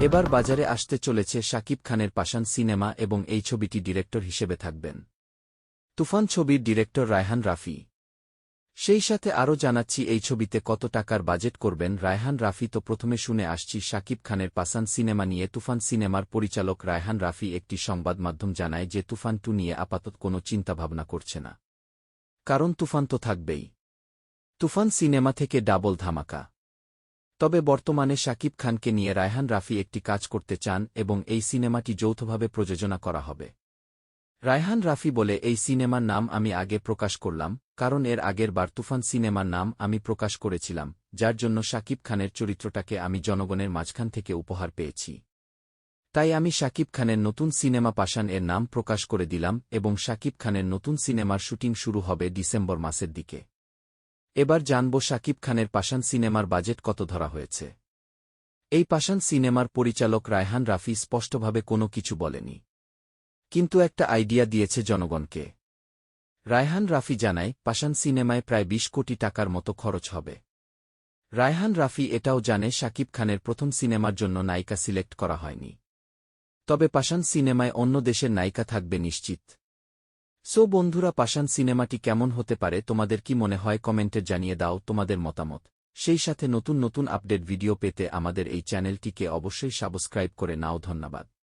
এবার বাজারে আসতে চলেছে শাকিব খানের পাশান সিনেমা এবং এই ছবিটি ডিরেক্টর হিসেবে থাকবেন। তুফান ছবির ডিরেক্টর রায়হান রাফি। সেই সাথে আরও জানাচ্ছি, এই ছবিতে কত টাকার বাজেট করবেন রায়হান রাফি তো প্রথমে শুনে আসছি, শাকিব খানের পাসান সিনেমা নিয়ে তুফান সিনেমার পরিচালক রায়হান রাফি একটি সংবাদ মাধ্যম জানায় যে তুফান টু নিয়ে আপাতত কোনো চিন্তাভাবনা করছে না। কারণ তুফান তো থাকবেই। তুফান সিনেমা থেকে ডাবল ধামাকা। তবে বর্তমানে শাকিব খানকে নিয়ে রায়হান রাফি একটি কাজ করতে চান এবং এই সিনেমাটি যৌথভাবে প্রযোজনা করা হবে। রায়হান রাফি বলে, এই সিনেমার নাম আমি আগে প্রকাশ করলাম, কারণ এর আগের বার তুফান সিনেমার নাম আমি প্রকাশ করেছিলাম, যার জন্য শাকিব খানের চরিত্রটাকে আমি জনগণের মাঝখান থেকে উপহার পেয়েছি। তাই আমি শাকিব খানের নতুন সিনেমা পাশান এর নাম প্রকাশ করে দিলাম এবং শাকিব খানের নতুন সিনেমার শুটিং শুরু হবে ডিসেম্বর মাসের দিকে। এবার জানব শাকিব খানের পাশান সিনেমার বাজেট কত ধরা হয়েছে। এই পাশান সিনেমার পরিচালক রায়হান রাফি স্পষ্টভাবে কোনো কিছু বলেনি। কিন্তু একটা আইডিয়া দিয়েছে জনগণকে। রায়হান রাফি জানায় পাশান সিনেমায় প্রায় ২০ কোটি টাকার মতো খরচ হবে। রায়হান রাফি এটাও জানে শাকিব খানের প্রথম সিনেমার জন্য নায়িকা সিলেক্ট করা হয়নি। তবে পাশান সিনেমায় অন্য দেশের নায়িকা থাকবে নিশ্চিত। সো বন্ধুরা পাশান সিনেমাটি কেমন হতে পারে, তোমাদের কি মনে হয় কমেন্টে জানিয়ে দাও তোমাদের মতামত। সেই সাথে নতুন নতুন আপডেট ভিডিও পেতে আমাদের এই চ্যানেলটিকে অবশ্যই সাবস্ক্রাইব করে নাও, ধন্যবাদ।